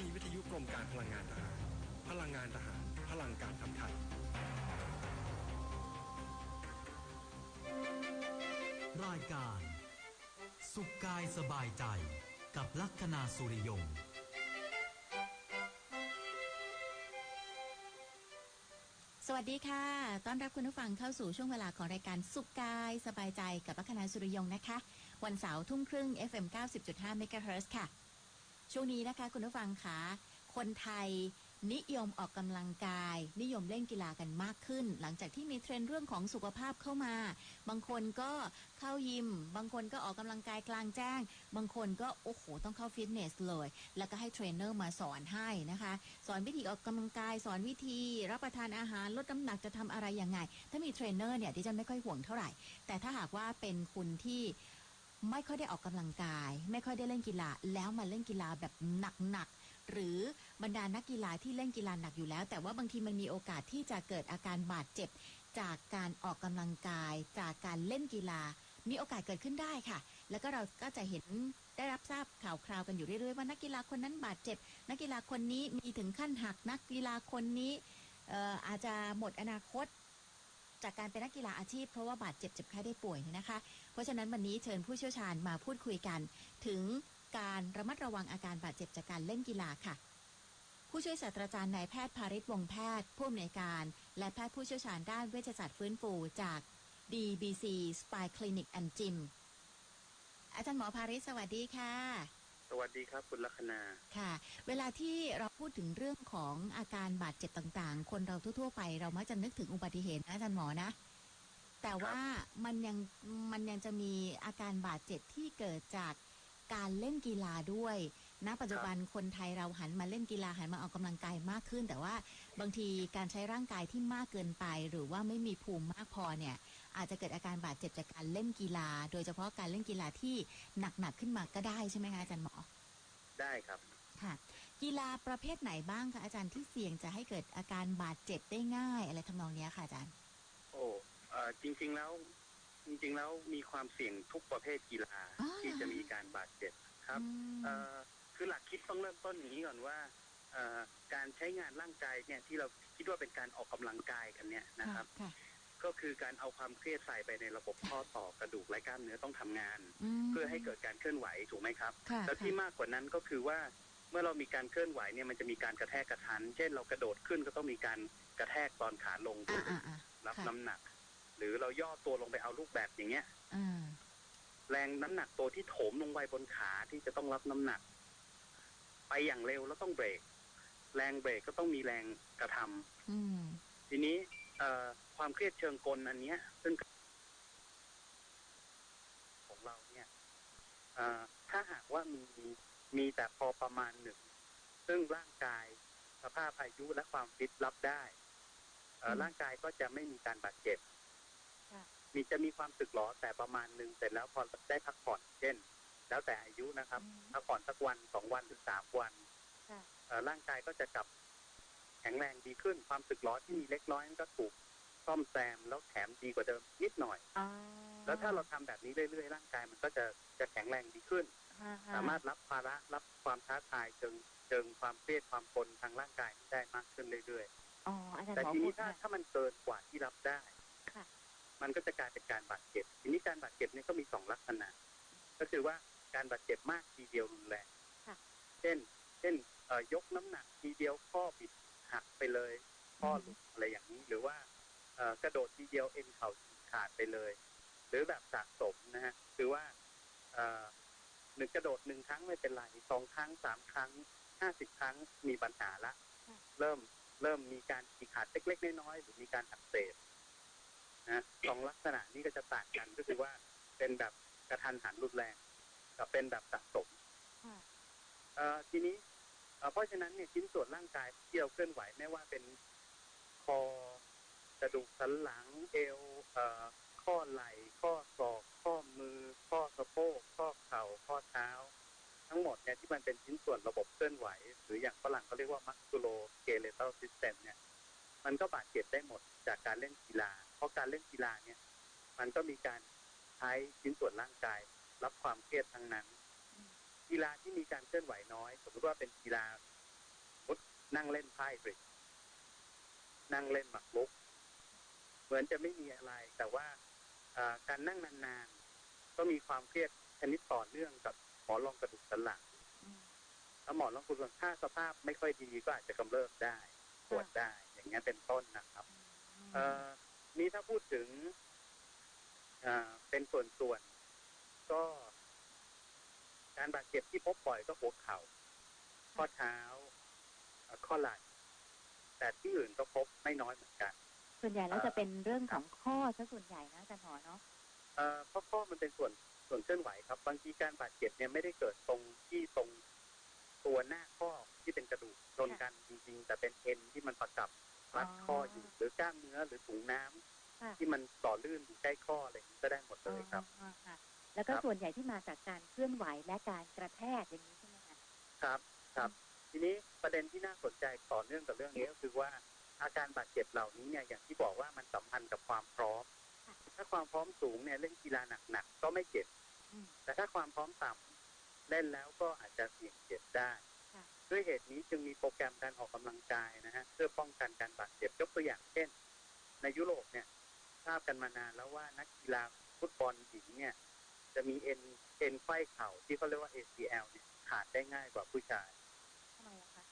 นีวิทยุกรมการพลังงานทหาร พลังงานทหาร พลังการทำไทย รายการ สุขกายสบายใจกับลัคนาสุริยงสวัสดีค่ะ ต้อนรับคุณผู้ฟังเข้าสู่ช่วงเวลาของรายการสุขกาย สบายใจกับลัคนาสุริยงนะคะ วันเสาร์ทุ่มครึ่ง FM 90.5 MHz ค่ะ ช่วงนี้นะคะคุณผู้ฟังคะคนไทยนิยมออกกำลังกาย นิยมเล่นกีฬากันมากขึ้น หลังจากที่มีเทรนด์เรื่องของสุขภาพเข้ามา บางคนก็เข้ายิม บางคนก็ออกกำลังกายกลางแจ้ง บางคนก็โอ้โหต้องเข้าฟิตเนสเลย แล้วก็ให้เทรนเนอร์มาสอนให้นะคะ สอนวิธีออกกำลังกาย สอนวิธีรับประทานอาหารลดน้ำหนักจะทำอะไรยังไง ถ้ามีเทรนเนอร์เนี่ยดิฉันไม่ค่อยห่วงเท่าไหร่ แต่ถ้าหากว่าเป็นคุณที่ ไม่ค่อยได้ออกกำลังกาย ไม่ค่อยได้เล่นกีฬา แล้วมาเล่นกีฬาแบบหนักๆหรือบรรดานักกีฬาที่เล่นกีฬาหนักอยู่แล้ว แต่ว่าบางทีมันมีโอกาสที่จะเกิดอาการบาดเจ็บ จากการออกกำลังกาย จากการเล่นกีฬา มีโอกาสเกิดขึ้นได้ค่ะ แล้วก็เราก็จะเห็นได้รับทราบข่าวคราวกันอยู่เรื่อยๆว่านักกีฬาคนนั้นบาดเจ็บ นักกีฬาคนนี้มีถึงขั้นหักนักกีฬาคนนี้อออาจจะหมดอนาคตจากการเป็นนักกีฬาอาชีพเพราะว่าบาดเจ็บเจ็บไข้ได้ป่วยเนี่ยนะคะ เพราะฉะนั้นวันนี้เชิญผู้เชี่ยวชาญมาพูดคุยกัน ถึงการระมัดระวังอาการบาดเจ็บจากการเล่นกีฬาค่ะ ผู้ช่วยศาสตราจารย์นายแพทย์ภาริศวงศ์แพทย์ผู้อำนวยการ และแพทย์ผู้เชี่ยวชาญด้านเวชศาสตร์ฟื้นฟูจาก DBC Spine Clinic and Gym อาจารย์หมอภาริศสวัสดีค่ะสวัสดีครับคุณลัคนาค่ะ เวลาที่เราพูดถึงเรื่องของอาการบาดเจ็บต่างๆ คนเราทั่วๆไปเรามักจะนึกถึงอุบัติเหตุนะอาจารย์หมอนะ แต่ว่ามันยังมันยังจะมีอาการบาดเจ็บที่เกิดจากการเล่นกีฬาด้วยณปัจจุบันคนไทยเราหันมาเล่นกีฬาหันมาออกกำลังกายมากขึ้น แต่ว่าบางทีการใช้ร่างกายที่มากเกินไป หรือว่าไม่มีภูมิมากพอเนี่ย อาจจะเกิดอาการบาดเจ็บจากการเล่นกีฬา โดยเฉพาะการเล่นกีฬาที่หนักๆขึ้นมาก็ได้ใช่ไหมคะอาจารย์หมอ ได้ครับค่ะกีฬาประเภทไหนบ้างคะอาจารย์ที่เสี่ยงจะให้เกิดอาการบาดเจ็บได้ง่าย อะไรทำนองเนี้ยค่ะอาจารย์โอ้เอ่อ จริงๆแล้วจริงๆแล้วมีความเสี่ยงทุกประเภทกีฬาอ๋อที่จะมีการบาดเจ็บครับอืมเอ่อคือหลักคิดต้องเริ่มต้นอย่างนี้ก่อนว่าเอ่อการใช้งานร่างกายเนี่ยที่เราคิดว่าเป็นการออกกำลังกายกันเนี่ยนะครับค่ะก็คือการเอาความเครียดใส่ไปในระบบข้อต่อกระดูกและกล้ามเนื้อต้องทำงานมเพื่อให้เกิดการเคลื่อนไหวถูกไหมครับค่ะแล้วที่มากกว่านั้นก็คือว่าเมื่อเรามีการเคลื่อนไหวเนี่ยมันจะมีการกระแทกกระทัน เช่นเรากระโดดขึ้นก็ต้องมีการกระแทกตอนขาลงอ่าอ่าอ่ารับค่ะน้ำหนัก หรือเราย่อตัวลงไปเอาลูกแบบอย่างเงี้ยอ่าแรงน้ำหนักตัวที่โถมลงไปบนขาที่จะต้องรับน้ำหนัก ไปอย่างเร็วแล้วต้องเบรก แรงเบรกก็ต้องมีแรงกระทำอืมทีนี้ เอ่อความเครียดเชิงกลอันเนี้ย ซึ่งของเราเนี่ยเอ่อถ้าหากว่ามีมีแต่พอประมาณหนึ่ง ซึ่งร่างกายสภาพอายุและความฟิตรับได้เอ่ออืมร่างกายก็จะไม่มีการบาดเจ็บค่ะ มีจะมีความสึกหรอแต่ประมาณหนึ่งเสร็จแล้วพอได้พักผ่อนเช่น แล้วแต่อายุนะครับพักผ่อนสักวันสองวันหรือสามวันค่ะเอ่อร่างกายก็จะกลับแข็งแรงดีขึ้น ความสึกหรอที่มีเล็กน้อยนั้นก็ถูกซ่อมแซมแล้วแถมดีกว่าเดิมนิดหน่อยอ๋อแล้วถ้าเราทำแบบนี้เรื่อยๆร่างกายมันก็จะจะแข็งแรงดีขึ้นค่ะสามารถรับภาระรับความท้าทายเชิงเชิงความเครียดความกดทางร่างกายได้มากขึ้นเรื่อยอ๋ออาจารๆย์แต่หมอทีพูนี้ดถ้าค่ะถ้ามันเกินกว่าที่รับได้ค่ะ มันก็จะกลายเป็นการบาดเจ็บ ทีนี้การบาดเจ็บเนี่ยก็มีสองลักษณะ ก็คือว่าการบาดเจ็บมากทีเดียวรุนแรงค่ะเช่น เช่นเอ่อยกน้ำหนักทีเดียวข้อบิดหักไปเลยข้อหลุดอะไรอย่างนี้ หรือว่าเอ่อกระโดดทีเดียวเอ็นเข่าฉีกขาดไปเลย หรือแบบสะสมนะฮะคือว่าเอ่อหนึ่งกระโดดหนึ่งครั้งไม่เป็นไรสองครั้งสามครั้งห้าสิบครั้งมีปัญหาละค่ะเริ่มเริ่มมีการฉีกขาดเล็กๆน้อยๆหรือมีการอักเสบ นะสองลักษณะนี้ก็จะต่างกันก็คือว่าเป็นแบบกระทันหันรุนแรงกับเป็นแบบสะสมค่ะเอ่อทีนี้เอ่อเพราะฉะนั้นเนี่ยชิ้นส่วนร่างกายที่เราเคลื่อนไหวไม่ว่าเป็นคอกระดูกสันหลังเอวเอ่อข้อไหล่ข้อศอก ข้อมือ ข้อสะโพกข้อเข่าข้อเท้า ทั้งหมดเนี่ยที่มันเป็นชิ้นส่วนระบบเคลื่อนไหว หรืออย่างฝรั่งเขาเรียกว่า musculoskeletal system เนี่ย มันก็บาดเจ็บได้หมดจากการเล่นกีฬาเพ ราะการเล่นกีฬาเนี่ย มันก็มีการใช้ชิ้นส่วนร่างกาย รับความเครียดทั้งนั้น กีฬาที่มีการเคลื่อนไหวน้อย สมมติว่าเป็นกีฬานั่งเล่นไพ่บริดนั่งเล่นหมากรุก เหมือนจะไม่มีอะไร แต่ว่าการนั่งนานๆ ก็มีความเครียดชนิดต่อเนื่องกับหมอนรองกระดูกสันหลังอืมแล้วหมอนรองกระดูกถ้าสภาพไม่ค่อยดีก็อาจจะกำเริบได้ปวดได้ อย่างเงี้ยเป็นต้นนะครับ เนี่ถ้าพูดถึงเอ่อเป็นส่วนส่วนๆก็การบาดเจ็บที่พบบ่อยก็หัวเข่า ข้อเท้าเอ่อข้อไหล่แต่ที่อื่นก็พบไม่น้อยเหมือนกัน ส่วนใหญ่แล้วจะเป็นเรื่องของข้อซะส่วนใหญ่นะอาจารย์หมอเนาะเอ่อเพราะข้อมันเป็นส่วนส่วนเคลื่อนไหวครับ บางทีการบาดเจ็บเนี่ยไม่ได้เกิดตรงที่ตรงตัวหน้าข้อที่เป็นกระดูกชนกันจริงๆ แต่เป็นเอ็นที่มันประกับ รัดข้ออยู่หรือกล้ามเนื้อหรือถุงน้ำค่ะที่มันต่อลื่นอยู่ใกล้ข้ออะไรอย่างนี้ก็ได้หมดเลยครับอ๋อค่ะแล้วก็ครับส่วนใหญ่ที่มาจากการเคลื่อนไหวและการกระแทกอย่างนี้ใช่ไหมคะครับครับ ทีนี้ประเด็นที่น่าสนใจต่อเนื่องกับเรื่องนี้ก็คือว่าอาการบาดเจ็บเหล่านี้เนี่ยอย่างที่บอกว่ามันสัมพันธ์กับความพร้อม ถ้าความพร้อมสูงเนี่ยเล่นกีฬาหนักๆก็ไม่เจ็บอืมแต่ถ้าความพร้อมต่ำเล่นแล้วก็อาจจะเสี่ยงเจ็บได้ค่ะ ด้วยเหตุนี้จึงมีโปรแกรมการออกกำลังกายนะฮะเพื่อป้องกันการบาดเจ็บยกตัวอย่างเช่น ในยุโรปเนี่ยทราบกันมานานแล้วว่านักกีฬาฟุตบอลหญิงเนี่ยจะมีเอ็นเอ็นไขว้เข่าที่เขาเรียกว่า ACL เนี่ยขาดได้ง่ายกว่าผู้ชายทำไมอะคะ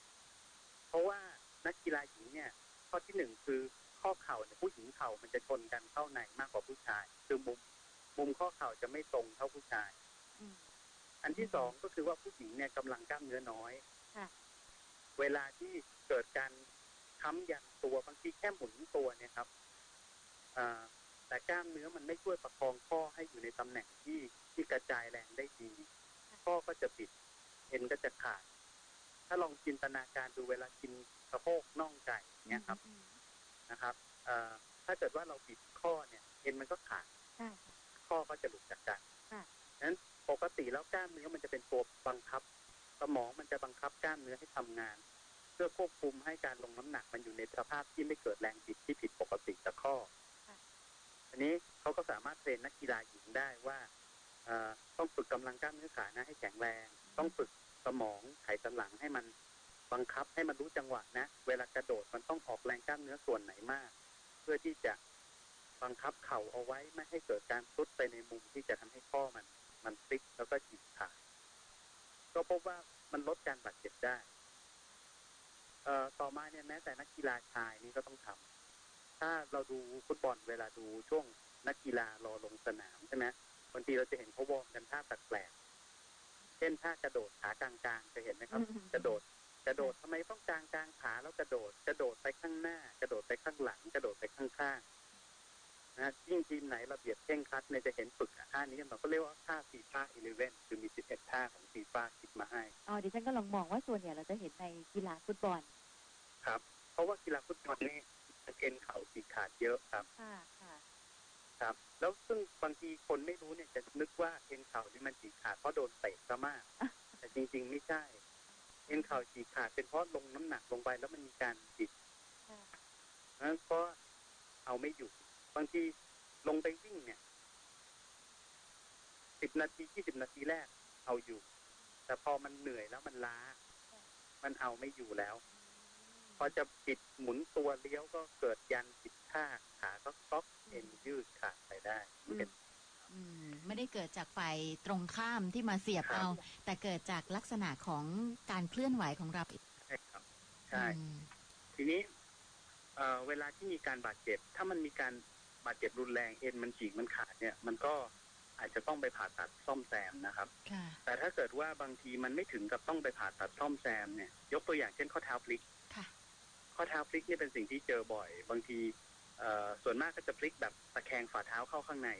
เพราะว่านักกีฬาหญิงเนี่ย ข้อที่หนึ่งคือข้อเข่าเนี่ยผู้หญิงเข่ามันจะชนกันเข้าในมากกว่าผู้ชาย คือมุมมุมข้อเข่าจะไม่ตรงเท่าผู้ชายอืมอันที่สองก็คือว่าผู้หญิงเนี่ยกำลังกล้ามเนื้อน้อยค่ะ เวลาที่เกิดการค้ำยันตัวบางทีแค่หมุนตัวเนี่ยครับอ่าแต่กล้ามเนื้อมันไม่ช่วยประคองข้อให้อยู่ในตำแหน่งที่ที่กระจายแรงได้ดีข้อก็จะปิดเอ็นก็จะขาด ถ้าลองจินตนาการดูเวลากินสะโพกน่องไก่เนี่ยครับอืมนะครับเอ่อถ้าเกิดว่าเราบิดข้อเนี่ย เอ็นมันก็ขาดใช่ค่ะข้อก็จะหลุดจากกันค่ะนั้นปกติแล้วกล้ามเนื้อมันจะเป็นตัวบังคับ สมองมันจะบังคับกล้ามเนื้อให้ทำงานเพื่อควบคุมให้การลงน้ำหนักมันอยู่ในสภาพที่ไม่เกิดแรงบิดที่ผิดปกติจากข้ออันนี้เขาก็สามารถเทรนนักกีฬาหญิงได้ว่าเอ่อต้องฝึกกำลังกล้ามเนื้อขานะให้แข็งแรง ต้องฝึกสมองไขสันหลังให้มันบังคับให้มันรู้จังหวะนะ เวลากระโดดมันต้องออกแรงกล้ามเนื้อส่วนไหนมาก เพื่อที่จะบังคับเข่าเอาไว้ไม่ให้เกิดการซุดไปในมุมที่จะทำให้ข้อมัน มันพลิกแล้วก็ฉีกขาดก็พบว่ามันลดการบาดเจ็บได้ เอ่อต่อมาเนี่ยแม้แต่นักกีฬาชายนี่ก็ต้องทำถ้าเราดูฟุตบอลเวลาดูช่วงนักกีฬารอลงสนามใช่ไหมบางทีเราจะเห็นเขาวอร์มกันท่าแปลกๆเช่นท่ากระโดดขากลางๆจะเห็นไหมครับอืมกระโดดกระโดดทำไมต้องกลางกลางขาแล้วกระโดด กระโดดไปข้างหน้า กระโดดไปข้างหลัง กระโดดไปข้างๆ นะยิ่งทีมไหนระเบียบเคร่งครัดเนี่ยจะเห็นฝึกท่านี้กันมาก็เรียกว่าท่าฟีฟ่าอีเลเวนคือมี 11 ท่าของฟีฟ่าคิดมาให้อ๋อดิฉันก็ลองมองว่าส่วนใหญ่เราจะเห็นในกีฬาฟุตบอล ครับ เพราะว่ากีฬาฟุตบอลนี่เอ็นเข่าฉีกขาดเยอะครับค่ะค่ะครับ แล้วซึ่งบางทีคนไม่รู้เนี่ยจะนึกว่าเอ็นเข่านี่มันฉีกขาดเพราะโดนเตะซะมาก แต่จริง ๆ ไม่ใช่ เอ็นเข่าฉีกขาดเป็นเพราะลงน้ำหนักลงไปแล้วมันมีการบิดค่ะนั้นก็เอาไม่อยู่ บางทีลงไปวิ่งเนี่ยสิบนาทียี่สิบนาทีแรกเอาอยู่ แต่พอมันเหนื่อยแล้วมันล้า มันเอาไม่อยู่แล้ว พอจะปิดหมุนตัวเลี้ยวก็เกิดยันผิดท่าขาก็ก๊อกเอ็นยืดขาดไปได้นี่เป็นอืมไม่ได้เกิดจากฝ่ายตรงข้ามที่มาเสียบครับเอา แต่เกิดจากลักษณะของการเคลื่อนไหวของเราใช่ครับ ใช่อืมทีนี้เอ่อเวลาที่มีการบาดเจ็บ ถ้ามันมีการ บาดเจ็บรุนแรงเอ็นมันฉีกมันขาดเนี่ย มันก็อาจจะต้องไปผ่าตัดซ่อมแซมนะครับค่ะแต่ถ้าเกิดว่าบางทีมันไม่ถึงกับต้องไปผ่าตัดซ่อมแซมเนี่ย ยกตัวอย่างเช่นข้อเท้าพลิกค่ะข้อเท้าพลิกนี่เป็นสิ่งที่เจอบ่อย บางทีเอ่อส่วนมากก็จะพลิกแบบตะแคงฝ่าเท้าเข้าข้างใน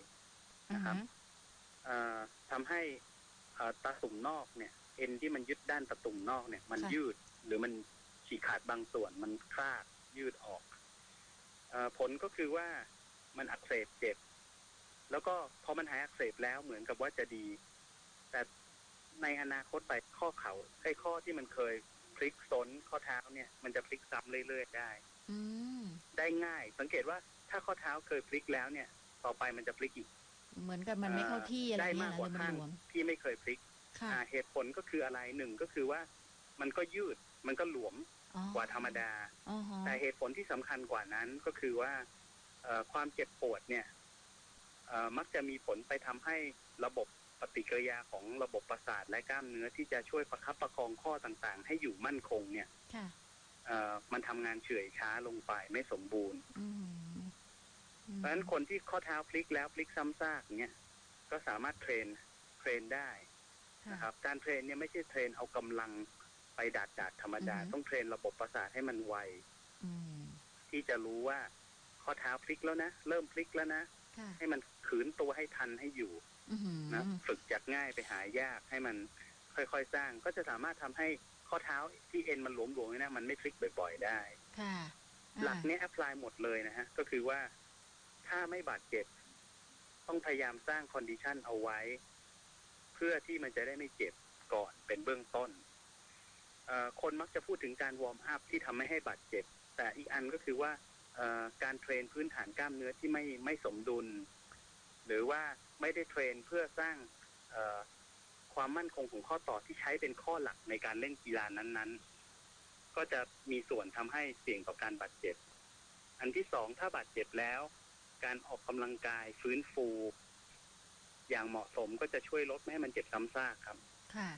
นะครับเอ่อทำให้เอ่อตาตุ่มนอกเนี่ยเอ็นที่มันยึดด้านตาตุ่มนอกเนี่ย มันค่ะยืดหรือมันฉีกขาดบางส่วนมันคลาดยืดออกเออผลก็คือว่า มันอักเสบเจ็บ แล้วก็พอมันหายอักเสบแล้วเหมือนกับว่าจะดี แต่ในอนาคตไปข้อเขา่าไอ้ข้อที่มันเคยพลิกซนข้อเท้าเนี่ย มันจะพลิกซ้ำเรื่อยๆได้ อืมได้ง่าย สังเกตว่าถ้าข้อเท้าเคยพลิกแล้วเนี่ย ต่อไปมันจะพลิกอีก เหมือนกับมันไม่เข้าที่อะไรได้เงี้มายกนะกว่าเลยมันข้างหลวมที่ไม่เคยพลิกค่ะอ่าเหตุผลก็คืออะไรหนึ่งก็คือว่ามันก็ยืดมันก็หลวมอ๋อกว่าธรรมดาอ๋อฮะแต่เหตุผลที่สำคัญกว่านั้นก็คือว่าเอ่อ ความเจ็บปวดเนี่ยเอ่อมักจะมีผลไปทำให้ระบบปฏิกิริยาของระบบประสาทและกล้ามเนื้อที่จะช่วยประคับประคองข้อต่างๆ ให้อยู่มั่นคงเนี่ยค่ะเอ่อมันทำงานเฉื่อยช้าลงไปไม่สมบูรณ์อืมเพราะฉะนั้นคนที่ข้อเท้าพลิกแล้วพลิกซ้ำซากเนี่ยก็สามารถเทรนเทรนได้ค่ะนะครับ การเทรนเนี่ยไม่ใช่เทรนเอากำลังไปดาดดาดๆธรรมดาอือฮึต้องเทรนระบบประสาทให้มันไวอืมที่จะรู้ว่า ข้อเท้าพลิกแล้วนะ เริ่มพลิกแล้วนะค่ะให้มันขืนตัวให้ทันให้อยู่อือหือนะฝึกจากง่ายไปหายากให้มันค่อยๆสร้าง ก็จะสามารถทำให้ข้อเท้าที่เอ็นมันหลวมๆเนี่ยนะมันไม่พลิกบ่อย ๆ ได้ค่ะหลักเนี้ยแอพพลายหมดเลยนะฮะ ก็คือว่าถ้าไม่บาดเจ็บ ต้องพยายามสร้างคอนดิชันเอาไว้ เพื่อที่มันจะได้ไม่เจ็บก่อนเป็นเบื้องต้นเอ่อคนมักจะพูดถึงการวอร์มอัพที่ทำให้ให้บาดเจ็บ แต่อีกอันก็คือว่าเอ่อ การเทรนพื้นฐานกล้ามเนื้อที่ไม่ไม่สมดุล หรือว่าไม่ได้เทรนเพื่อสร้างความมั่นคงของข้อต่อที่ใช้เป็นข้อหลักในการเล่นกีฬานั้นๆ ก็จะมีส่วนทำให้เสี่ยงต่อการบาดเจ็บ อันที่สองถ้าบาดเจ็บแล้ว การออกกำลังกายฟื้นฟู อย่างเหมาะสมก็จะช่วยลดไม่ให้มันเจ็บซ้ำซากครับ ค่ะ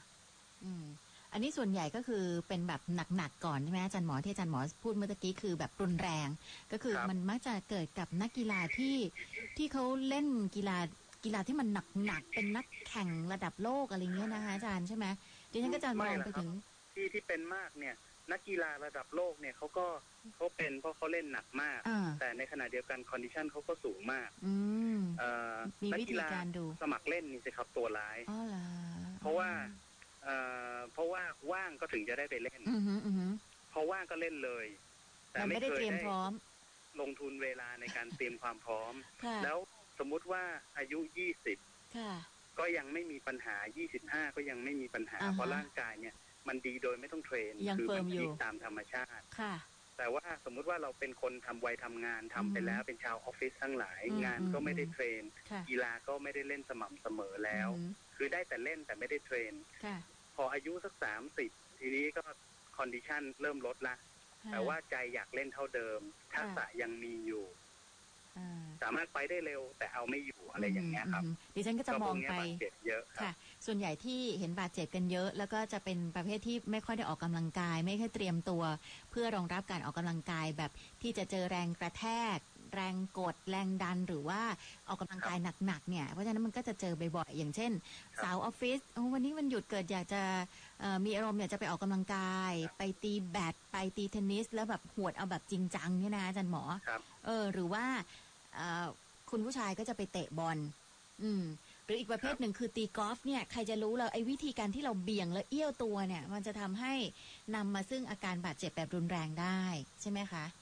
อืม อันนี้ส่วนใหญ่ก็คือเป็นแบบหนักๆก่อนใช่ไหมอาจารย์หมอที่อาจารย์หมอพูดเมื่อตะกี้คือแบบรุนแรง ก็คือครับมันมักจะเกิดกับนักกีฬาที่ที่เขาเล่นกีฬากีฬาที่มันหนักๆเป็นนักแข่งระดับโลกอะไรเงี้ยนะคะอาจารย์ใช่ไหมดิฉันก็จะมองไปถึงที่ที่เป็นมากเนี่ยนักกีฬาระดับโลกเนี่ยเขาก็เขาเป็นเพราะเขาเล่นหนักมากอ่าแต่ในขณะเดียวกันคอนดิชันเขาก็สูงมากอืมเอ่อมีนัวิกีธีฬาการดูสมัครเล่นนี่สิครับตัวร้ายอ๋อเหรอเพราะว่า เอ่อเพราะว่าว่างก็ถึงจะได้ไปเล่น อือหืออือหือเพราะว่างก็เล่นเลย แต่มันไม่ไม่ได้เคเตยรียมได้พร้อม ลงทุนเวลาในการเตรียมความพร้อม ค่ะ แล้วสมมุติว่าอายุ 20 ค่ะ ก็ยังไม่มีปัญหา 25 ก็ยังไม่มีปัญหา อ่าฮะเพราะร่างกายเนี่ย มันดีโดยไม่ต้องเทรนยังคืเฟิร์มมัอยู่ดีตามธรรมชาติ ค่ะ แต่ว่าสมมุติว่าเราเป็นคนทำวัยทำงานทำไปอือฮึแล้วเป็นชาวออฟฟิศทั้งหลาย อืมงานก็ไม่ได้อืมเทรน ค่ะ กีฬาก็ไม่ได้เล่นสม่ำเสมอแล้ว อือหือ คือได้แต่เล่นแต่ไม่ได้เทรน ค่ะ พออายุสักสามสิบทีนี้ก็คอนดิชันเริ่มลดละ แต่ว่าใจอยากเล่นเท่าเดิม ทักษะยังมีอยู่ อ่า สามารถไปได้เร็วแต่เอาไม่อยู่อะไรอย่างเงี้ยครับ มดิฉันก็จะก็มพอวงกเนี้ยไปบาดเจ็บเยอะครับ ค่ะ ส่วนใหญ่ที่เห็นบาดเจ็บกันเยอะ แล้วก็จะเป็นประเภทที่ไม่ค่อยได้ออกกำลังกาย ไม่ค่อยเตรียมตัว เพื่อรองรับการออกกำลังกายแบบที่จะเจอแรงกระแทก แรงกดแรงดันหรือว่าออกกำลังกายหนักๆเนี่ย เพราะฉะนั้นมันก็จะเจอบ่อยๆอย่างเช่น สาวออฟฟิศโอ้วันนี้วันหยุดเกิดอยากจะเอ่อมีอารมณ์อยากจะไปออกกำลังกาย ไปตีแบดไปตีเทนนิส แล้วแบบหวดเอาแบบจริงจังเนี่ยนะอาจารย์หมอครับเออ หรือว่าเอ่อคุณผู้ชายก็จะไปเตะบอล อืม หรืออีกประเภทหนึ่งคือตีกอล์ฟเนี่ย ใครจะรู้เราไอ้วิธีการที่เราเบี่ยงและเอี้ยวตัวเนี่ย มันจะทำให้นำมาซึ่งอาการบาดเจ็บแบบรุนแรงได้ใช่ไหมคะเอ่อ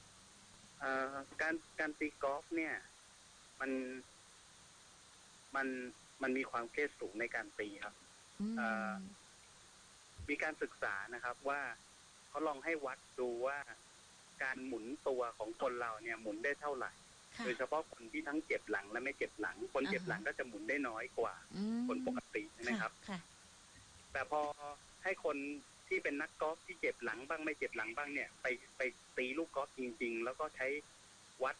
การการตีกอล์ฟเนี่ย มันมันมันมีความเครียดสูงในการตีครับอืมเอ่อมีการศึกษานะครับว่าเขาลองให้วัดดูว่าการหมุนตัวของคนเราเนี่ยหมุนได้เท่าไหร่ค่ะโดยเฉพาะคนที่ทั้งเจ็บหลังและไม่เจ็บหลัง คนเจ็บอ่าฮะหลังก็จะหมุนได้น้อยกว่าอืมคนปกติใช่ไหมครับค่ะแต่พอให้คน ที่เป็นนักกอล์ฟที่เจ็บหลังบ้างไม่เจ็บหลังบ้างเนี่ย ไปไปตีลูกกอล์ฟจริง ๆ แล้วก็ใช้วัด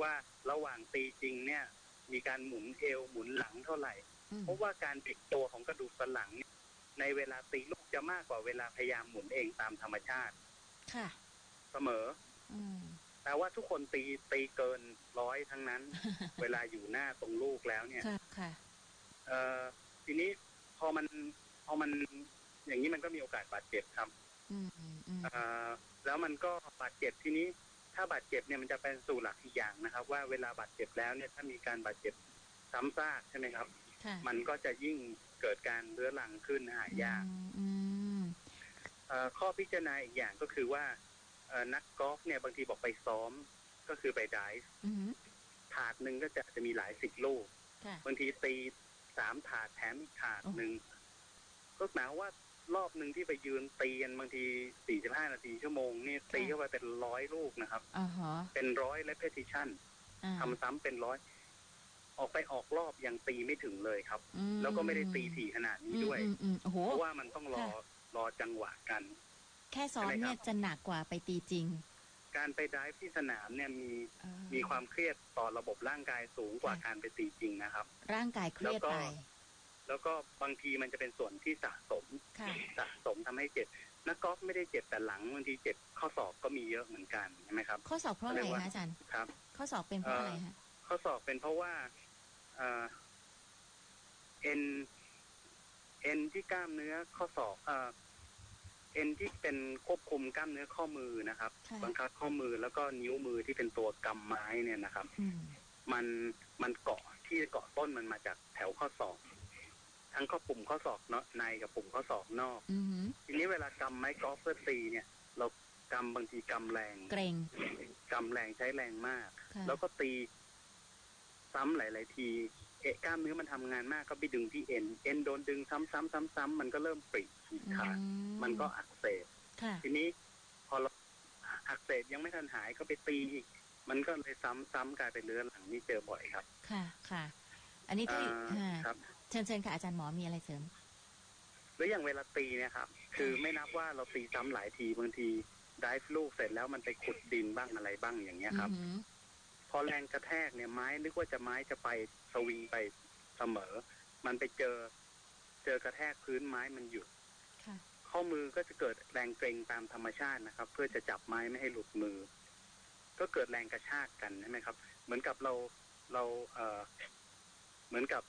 ว่าระหว่างตีจริงเนี่ย มีการหมุนเอวหมุนหลังเท่าไหร่อืมเพราะว่าการบิดตัวของกระดูกสันหลังเนี่ยในเวลาตีลูกจะมากกว่าเวลาพยายามหมุนเองตามธรรมชาติค่ะ เสมออืมแต่ว่าทุกคนตีตีเกินร้อยทั้งนั้น เวลาอยู่หน้าตรงลูกแล้วเนี่ยค่ะค่ะเอ่อทีนี้พอมันพอมัน อย่างนี้มันก็มีโอกาสบาดเจ็บครับอืมอืมอืมเอ่อแล้วมันก็บาดเจ็บทีนี้ ถ้าบาดเจ็บเนี่ยมันจะเป็นสู่หลักอีกอย่างนะครับ ว่าเวลาบาดเจ็บแล้วเนี่ยถ้ามีการบาดเจ็บซ้ำซากใช่ไหมครับค่ะมันก็จะยิ่งเกิดการเรื้อรังขึ้นหายากอืมอืมเอ่อข้อพิจารณาอีกอย่างก็คือว่าเอ่อนักกอล์ฟเนี่ยบางทีบอกไปซ้อมก็คือไปไดฟ์อืมถาดหนึ่งก็จะจะมีหลายสิบลูกค่ะบางทีตีสามถาดแถมอีกถาดหนึ่งก็หมายความว่า รอบหนึ่งที่ไปยืนตีกันบางทีสี่สิบห้านาทีชั่วโมงนี่ตีเข้าไปเป็นร้อยลูกนะครับอ่าฮะเป็นร้อยและเพทิชันอ่าทำซ้ำเป็นร้อย ออกไปออกรอบยังตีไม่ถึงเลยครับอืมแล้วก็ไม่ได้ตีถี่ขนาดนี้ด้วยอืมอืมอืมโอ้โหเพราะว่ามันต้องรอค่ะรอจังหวะกัน แค่ซ้อมใช่ไหมเนี่ยครับจะหนักกว่าไปตีจริง การไปไดฟ์ที่สนามเนี่ยมีเออมีความเครียดต่อระบบร่างกายสูงกว่าค่ะการไปตีจริงนะครับ ร่างกายเครียดแล้วก็ไป แล้วก็บางทีมันจะเป็นส่วนที่สะสมค่ะสะสมทำให้เจ็บนักกอล์ฟไม่ได้เจ็บแต่หลังบางทีเจ็บข้อศอกก็มีเยอะเหมือนกันใช่ไหมครับ ข้อสอบเพราะอะไรเรียกว่าคะอาจารย์ครับ ข้อสอบเป็นเพราะอะไรฮะข้อศอกเป็นเพราะว่าเอ่อเอ็นเอ็นที่กล้ามเนื้อข้อศอกเอ่อเอ็นที่เป็นควบคุมกล้ามเนื้อข้อมือนะครับค่ะบังคับข้อมือแล้วก็นิ้วมือที่เป็นตัวกำไม้เนี่ยนะครับอืมมันมันเกาะที่เกาะต้นมันมาจากแถวข้อศอก ทั้งข้อปุ่มข้อศอกเนาะในกับปุ่มข้อศอกนอกอือหือทีนี้เวลากำไม้กอล์ฟเพื่อตีเนี่ย เรากำบางทีกำแรงเกรงกำแรงใช้แรงมากค่ะแล้วก็ตีซ้ำหลาย ๆ ที เอะกล้ามเนื้อมันทำงานมากก็ไปดึงที่เอ็น เอ็นโดนดึงซ้ำๆซ้ำๆมันก็เริ่มปริฉีกขาดอืมันก็อักเสบค่ะทีนี้พอเราอักเสบยังไม่ทันหายก็ไปตีอีกมันก็เลยซ้ำซ้ำกลายเป็นเรื้อรังนี่เจอบ่อยครับ ค่ะค่ะ อันนี้ที่อ่าอ่าครับเชิญเชิญค่ะอาจารย์หมอมีอะไรเสริมหรืออย่างเวลาตีเนี่ยครับ คือไม่นับว่าเราตีซ้ำหลายทีบางทีได้ลูกเสร็จแล้วมันไปขุดดินบ้างอะไรบ้างอย่างเงี้ยครับอือหือพอแรงกระแทกเนี่ยไม้นึกว่าจะไม้จะไปสวิงไปเสมอ มันไปเจอ เจอกระแทกพื้นไม้มันหยุดค่ะข้อมือก็จะเกิดแรงเกร็งตามธรรมชาตินะครับ เพื่อจะจับไม้ไม่ให้หลุดมือ ก็เกิดแรงกระชากกันใช่ไหมครับ เหมือนกับเราเราเอ่อเหมือนกับ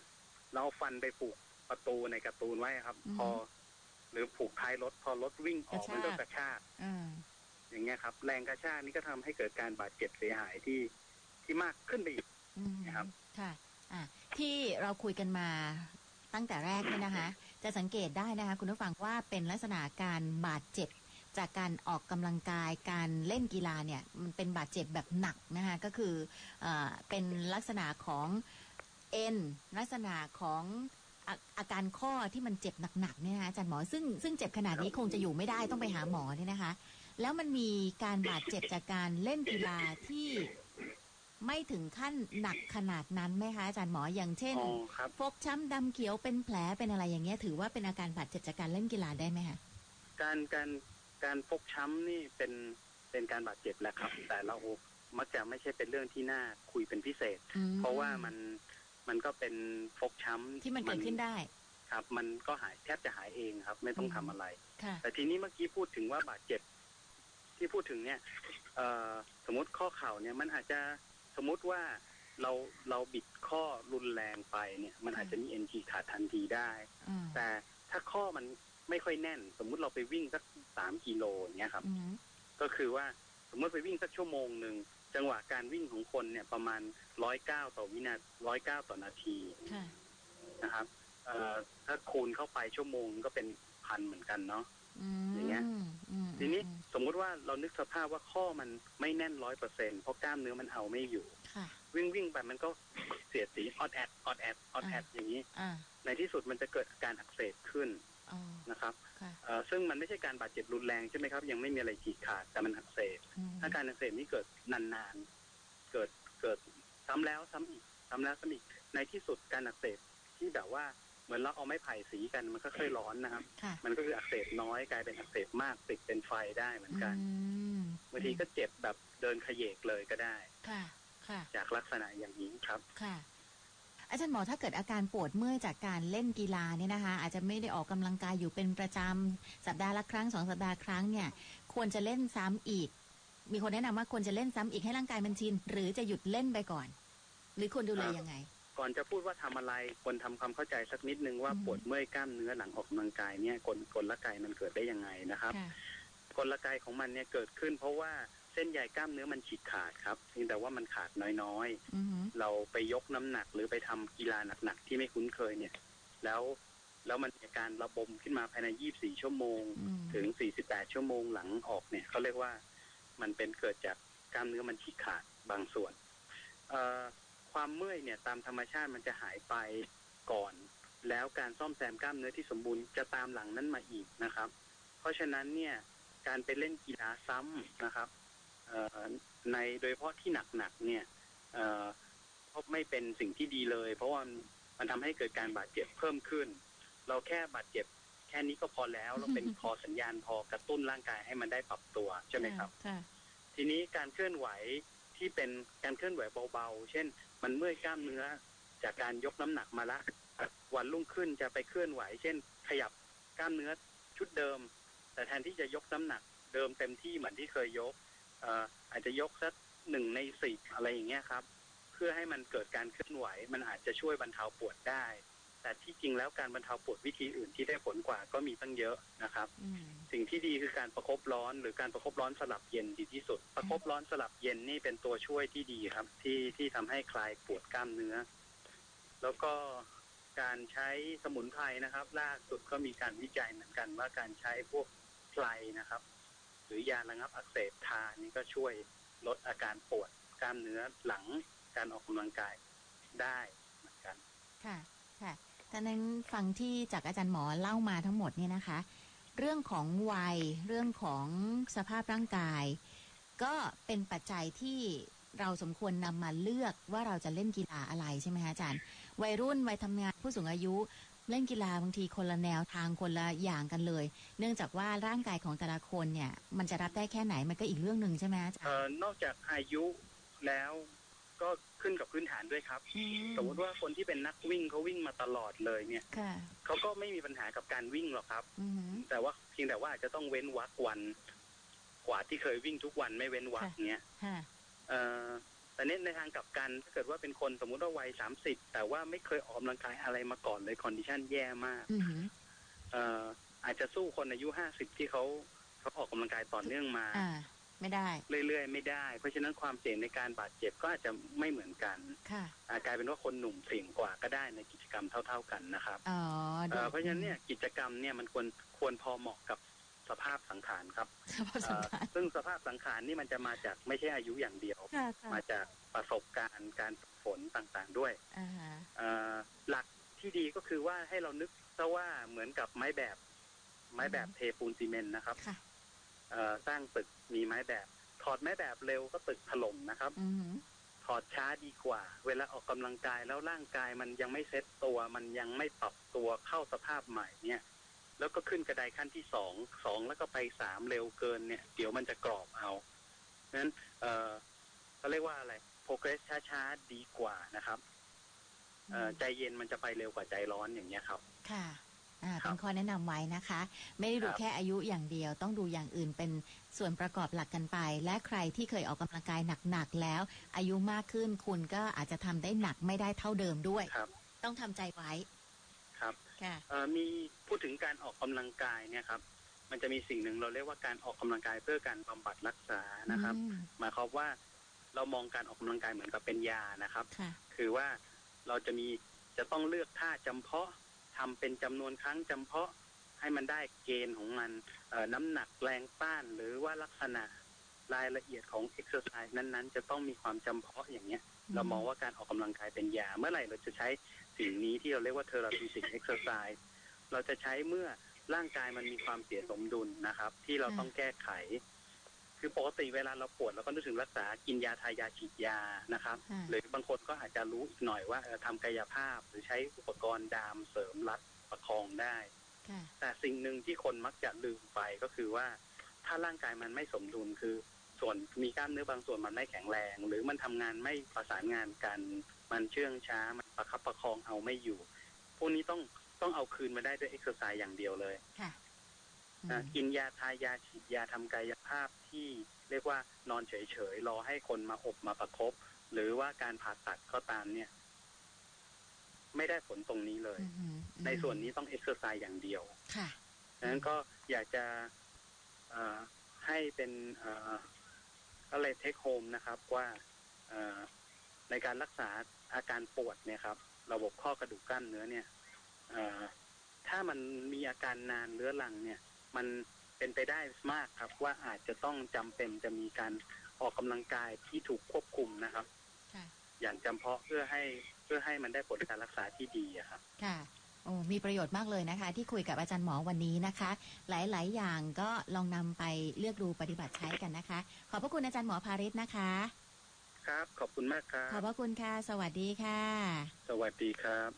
เราเอาฟันไปผูกประตูในการ์ตูนไว้ครับอืมพอ หรือผูกท้ายรถ พอรถวิ่งออกกระชากมันก็กระชากอ่าอย่างเงี้ยครับ แรงกระชากนี่ก็ทำให้เกิดการบาดเจ็บเสียหายที่ที่มากขึ้นไปอีกอืมนะครับค่ะ อะ ที่เราคุยกันมาตั้งแต่แรกเนี่ยนะคะ จะสังเกตได้นะคะ คุณผู้ฟังว่าเป็นลักษณะการบาดเจ็บจากการออกกำลังกายการเล่นกีฬาเนี่ย มันเป็นบาดเจ็บแบบหนักนะคะ ก็คือเออเป็นลักษณะของ เอ็นลักษณะของอาอาการข้อที่มันเจ็บหนักๆเนี่ยนะคะอาจารย์หมอซึ่งซึ่งเจ็บขนาดนี้คงจะอยู่ไม่ได้ต้องไปหาหมอเนี่ยนะคะ แล้วมันมีการบาดเจ็บจากการเล่นกีฬาที่ไม่ถึงขั้นหนักขนาดนั้นไหมคะอาจารย์หมออย่างเช่นอ๋อครับ ฟกช้ำดำเขียวเป็นแผลเป็นอะไรอย่างเงี้ยถือว่าเป็นอาการบาดเจ็บจากการเล่นกีฬาได้ไหมคะการการการฟกช้ำนี่เป็นเป็นการบาดเจ็บแหละครับ แต่เรามักจะไม่ใช่เป็นเรื่องที่น่าคุยเป็นพิเศษ อืมเพราะว่ามัน มันก็เป็นฟกช้ำที่มันเกิดขึ้นได้ ครับ มันก็หายแทบจะหายเองครับ ไม่ต้องอืมทำอะไรค่ะแต่ทีนี้เมื่อกี้พูดถึงว่าบาดเจ็บ ที่พูดถึงเนี่ย เอ่อสมมติข้อเข่าเนี่ยมันอาจจะสมมุติว่าเราเราบิดข้อรุนแรงไปเนี่ย มันอาจจะมีเอ็นจีขาดทันทีได้อืมแต่ถ้าข้อมันไม่ค่อยแน่น สมมุติเราไปวิ่งสักสามกิโลอย่างเงี้ยครับอืมก็คือว่าสมมติไปวิ่งสักชั่วโมงหนึ่ง จังหวะการวิ่งของคนเนี่ยประมาณร้อยเก้าต่อวินาร้อยเก้าต่อนาทีค่ะนะครับเอ่อถ้าคูณเข้าไปชั่วโมงก็เป็นพันเหมือนกันเนาะอืมอย่างเงี้ยอืมทีนี้อืมสมมุติว่าเรานึกสภาพว่าข้อมันไม่แน่นร้อยเปอร์เซ็นเพราะกล้ามเนื้อมันเอาไม่อยู่ค่ะวิ่งวิ่งไปมันก็เสียดสีออดแอดออดแอดออดแอดอย่างนี้อ่าในที่สุดมันจะเกิดอาการอักเสบขึ้นอ๋อ นะครับค่ะเอ่อซึ่งมันไม่ใช่การบาดเจ็บรุนแรงใช่ไหมครับ ยังไม่มีอะไรฉีกขาดแต่มันอักเสบอืมถ้าการอักเสบนี้เกิดนานๆ เกิดเกิดซ้ำแล้วซ้ำอีกซ้ำแล้วซ้ำอีกในที่สุดการอักเสบที่แบบว่าเหมือนเราเอาไม้ไผ่สีกันมันก็ค่อยร้อนนะครับค่ะมันก็คืออักเสบน้อยกลายเป็นอักเสบมากติดเป็นไฟได้เหมือนกันอืมบางทีก็เจ็บแบบเดินขยเยกเลยก็ได้ค่ะ ค่ะ จากลักษณะอย่างนี้ครับค่ะ อาจารย์หมอถ้าเกิดอาการปวดเมื่อยจากการเล่นกีฬาเนี่ยนะคะ อาจจะไม่ได้ออกกำลังกายอยู่เป็นประจำสัปดาห์ละครั้งสองสัปดาห์ครั้งเนี่ย ควรจะเล่นซ้ำอีก มีคนแนะนำว่าควรจะเล่นซ้ำอีกให้ร่างกายมันชินหรือจะหยุดเล่นไปก่อน หรือควรดูแลยังไง ก่อนจะพูดว่าทำอะไรควรทำความเข้าใจสักนิดนึงว่าอืมปวดเมื่อยกล้ามเนื้อหลังออกกำลังกายเนี่ยกลกลไกมันเกิดได้ยังไงนะครับค่ะกลไกของมันเนี่ยเกิดขึ้น เพราะว่า เส้นใยกล้ามเนื้อมันฉีกขาดครับเพียงแต่ว่ามันขาดน้อยอือหือ ๆ เราไปยกน้ำหนักหรือไปทำกีฬาหนักๆที่ไม่คุ้นเคยเนี่ย แล้วแล้วมันมีอาการระบมขึ้นมาภายใน 24 ชั่วโมง อืม ถึง 48 ชั่วโมงหลังออกเนี่ยเขาเรียกว่ามันเป็นเกิดจากกล้ามเนื้อมันฉีกขาดบางส่วนเอ่อความเมื่อยเนี่ยตามธรรมชาติมันจะหายไปก่อน แล้วการซ่อมแซมกล้ามเนื้อที่สมบูรณ์จะตามหลังนั้นมาอีกนะครับ เพราะฉะนั้นเนี่ยการไปเล่นกีฬาซ้ำนะครับเอ่อ ในโดยเฉพาะที่หนักๆเนี่ยเอ่อก็ไม่เป็นสิ่งที่ดีเลย เพราะว่ามันมันทำให้เกิดการบาดเจ็บเพิ่มขึ้น เราแค่บาดเจ็บแค่นี้ก็พอแล้วแล้วเป็นพอสัญญาณพอกระตุ้นร่างกายให้มันได้ปรับตัวใช่ไหมครับค่ะทีนี้การเคลื่อนไหวที่เป็นการเคลื่อนไหวเบาๆ เช่น มันเมื่อยกล้ามเนื้อจากการยกน้ำหนักมาละวันรุ่งขึ้นจะไปเคลื่อนไหว เช่น ขยับกล้ามเนื้อชุดเดิม แต่แทนที่จะยกน้ำหนักเดิมเต็มที่เหมือนที่เคยยกเอ่ออาจจะยกสักหนึ่งในสิบอะไรอย่างเงี้ยครับ เพื่อให้มันเกิดการเคลื่อนไหว มันอาจจะช่วยบรรเทาปวดได้ แต่ที่จริงแล้วการบรรเทาปวดวิธีอื่นที่ได้ผลกว่าก็มีตั้งเยอะนะครับอืมสิ่งที่ดีคือการประคบร้อน หรือการประคบร้อนสลับเย็นดีที่สุด ประคบร้อนสลับเย็นนี่เป็นตัวช่วยที่ดีครับ ที่ที่ทำให้คลายปวดกล้ามเนื้อ แล้วก็การใช้สมุนไพรนะครับ ล่าสุดก็มีการวิจัยเหมือนกันว่าการใช้พวกไพรนะครับ หรือยาระงับอักเสบทานี่ก็ช่วยลดอาการปวดกล้ามเนื้อหลังการออกกำลังกายได้เหมือนกันค่ะค่ะท่านั้นฟังที่จากอาจารย์หมอเล่ามาทั้งหมดเนี่ยนะคะ เรื่องของวัยเรื่องของสภาพร่างกาย ก็เป็นปัจจัยที่เราสมควรนำมาเลือกว่าเราจะเล่นกีฬาอะไรใช่ไหมคะอาจารย์ วัยรุ่นวัยทำงานผู้สูงอายุ เล่นกีฬาบางทีคนละแนวทางคนละอย่างกันเลย เนื่องจากว่าร่างกายของแต่ละคนเนี่ย มันจะรับได้แค่ไหนมันก็อีกเรื่องหนึ่งใช่ไหมอาจารเอ่ย์อนอกจากอายุแล้วก็ขึ้นกับพื้นฐานด้วยครับอืสมมติว่าคนที่เป็นนักวิ่งเขาวิ่งมาตลอดเลยเนี่ยค่ะเขาก็ไม่มีปัญหากับการวิ่งหรอกครับอือหือแต่ว่าเพียงแต่ว่าอาจจะต้องเว้นวักวัน กว่าที่เคยวิ่งทุกวันไม่เว้นวักค่ะเนี้ยค่ะเอ่อ แต่เน้นในทางกลับกันถ้าเกิดว่าเป็นคนสมมุติว่าวัยสามสิบแต่ว่าไม่เคยออกกำลังกายอะไรมาก่อนเลยคอนดิชันแย่มากอือหือเอ่ออาจจะสู้คนอายุห้าสิบที่เขาเขาออกกำลังกายต่อเนื่องมา อ่า ไม่ได้ เรื่อยๆ ไม่ได้ เพราะฉะนั้นความเสี่ยงในการบาดเจ็บก็อาจจะไม่เหมือนกันค่ะ อาจกลายเป็นว่าคนหนุ่มเสี่ยงกว่าก็ได้ในกิจกรรมเท่า ๆกันนะครับอ๋อเอ่อเพราะฉะนั้นเนี่ยกิจกรรมเนี่ยมันควรควรพอเหมาะกับ สภาพสังขารครับสภาพสังขารเอ่อซึ่งสภาพสังขารนี่มันจะมาจากไม่ใช่อายุอย่างเดียว ค่ะค่ะ มาจากประสบการณ์การฝึกฝนต่างๆด้วยอ่าฮะเอ่อหลักที่ดีก็คือว่าให้เรานึกซะว่าเหมือนกับไม้แบบ ไม้แบบเทปูนซีเมนต์นะครับค่ะ เอ่อสร้างตึกมีไม้แบบ ถอดไม้แบบเร็วก็ตึกถล่มนะครับ อือหือถอดช้าดีกว่า เวลาออกกำลังกายแล้วร่างกายมันยังไม่เซ็ตตัว มันยังไม่ปรับตัวเข้าสภาพใหม่เนี่ย แล้วก็ขึ้นกระไดขั้นที่สองสองแล้วก็ไปสามเร็วเกินเนี่ย เดี๋ยวมันจะกรอบเอาเพราะฉะนั้นเออเขาเรียกว่าอะไร progress ช้าๆดีกว่านะครับเอ่อใจเย็นมันจะไปเร็วกว่าใจร้อนอย่างเงี้ยครับ ค่ะอ่าครัเป็บนข้อแนะนำไว้นะคะ ไม่ได้ดูครับแค่อายุอย่างเดียว ต้องดูอย่างอื่นเป็นส่วนประกอบหลักกันไป และใครที่เคยออกกำลังกายหนักๆแล้ว อายุมากขึ้นคุณก็อาจจะทำได้หนักไม่ได้เท่าเดิมด้วยครับต้องทำใจไว้ ครับค่ะเอ่อมีพูดถึงการออกกำลังกายเนี่ยครับ มันจะมีสิ่งหนึ่งเราเรียกว่าการออกกำลังกายเพื่อการบำบัดรักษานะครับอืมหมายความว่าเรามองการออกกำลังกายเหมือนกับเป็นยานะครับค่ะคือว่าเราจะมีจะต้องเลือกท่าจำเพาะทำเป็นจำนวนครั้งจำเพาะให้มันได้เกณฑ์ของมันเอ่อน้ำหนักแรงต้านหรือว่าลักษณะรายละเอียดของเอ็กซ์ไซส์นั้นๆ จะต้องมีความจำเพาะอย่างเงี้ย เรามองว่าการออกกำลังกายเป็นยา เมื่อไหร่เราจะใช้ สิ่งนี้ที่เราเรียกว่าเทอราพิติกเอ็กซ์ไซส์เราจะใช้เมื่อร่างกายมันมีความเสียสมดุลนะครับ ที่เราต้องแก้ไข คือปกติเวลาเราปวดเราก็นึกถึงรักษากินยาทายาฉีดยานะครับค่ะหรือบางคนก็อาจจะรู้อีกหน่อยว่าเออทำกายภาพหรือใช้อุปกรณ์ดามเสริมรัดประคองได้ค่ะแต่สิ่งหนึ่งที่คนมักจะลืมไปก็คือว่า ถ้าร่างกายมันไม่สมดุลคือ ส่วนมีกล้ามเนื้อบางส่วนมันไม่แข็งแรง หรือมันทำงานไม่ประสานงานกัน มันเชื่องช้ามันประคับประคองเอาไม่อยู่ พวกนี้ต้องต้องเอาคืนมาได้ด้วยเอ็กซ์ไซส์อย่างเดียวเลยค่ะอืนะมกินยาทายาฉีดยาทำกายภาพที่เรียกว่านอนเฉยๆรอให้คนมาอบมาประคบหรือว่าการผ่าตัดก็ตามเนี่ย ไม่ได้ผลตรงนี้เลยอืมอืมในส่วนนี้ต้องเอ็กซ์ไซส์อย่างเดียว ค่ะดังนั้นก็อยากจะเอ่อให้เป็นเอ่ออะไรเทคโฮมนะครับว่าเอ่อในการรักษา อาการปวดเนี่ยครับ ระบบข้อกระดูกกล้ามเนื้อเนี่ยเอ่อถ้ามันมีอาการนานเรื้อรังเนี่ย มันเป็นไปได้มากครับ ว่าอาจจะต้องจำเป็นจะมีการออกกำลังกายที่ถูกควบคุมนะครับค่ะอย่างจำเพาะเพื่อให้เพื่อให้มันได้ผลการรักษาที่ดีอะครับ ค่ะโอ้มีประโยชน์มากเลยนะคะ ที่คุยกับอาจารย์หมอวันนี้นะคะ หลาย ๆ อย่างก็ลองนำไปเลือกดูปฏิบัติใช้กันนะคะ ขอบพระคุณอาจารย์หมอพาริศนะคะ ครับ ขอบคุณมากครัขอบบพระคุณค่ะ สวัสดีค่ะ สวัสดีครับ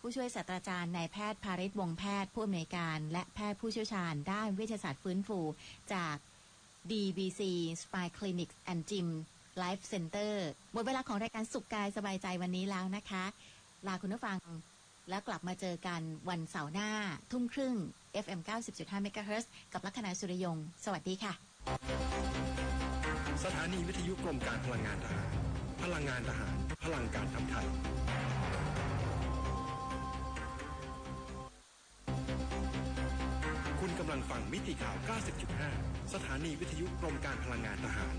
ผู้ช่วยศาสตราจารย์นายแพทย์ภาริศวงศ์แพทย์ผู้อำนวยการ และแพทย์ผู้เชี่ยวชาญด้านเวชศาสตร์ฟื้นฟู จาก DBC Spine Clinics and Gym Life Center หมดเวลาของรายการสุขกายสบายใจวันนี้แล้วนะคะ ลาคุณผู้ฟังแล้วกลับมาเจอกันวันเสาร์หน้า ทุ่มครึ่ง FM 90.5 MHz กับลัคนาสุริยง สวัสดีค่ะ สถานีวิทยุกรมการพลังงานทหาร พลังงานทหาร พลังการทำไทย คุณกำลังฟังมิติข่าว 90.5 สถานีวิทยุกรมการพลังงานทหาร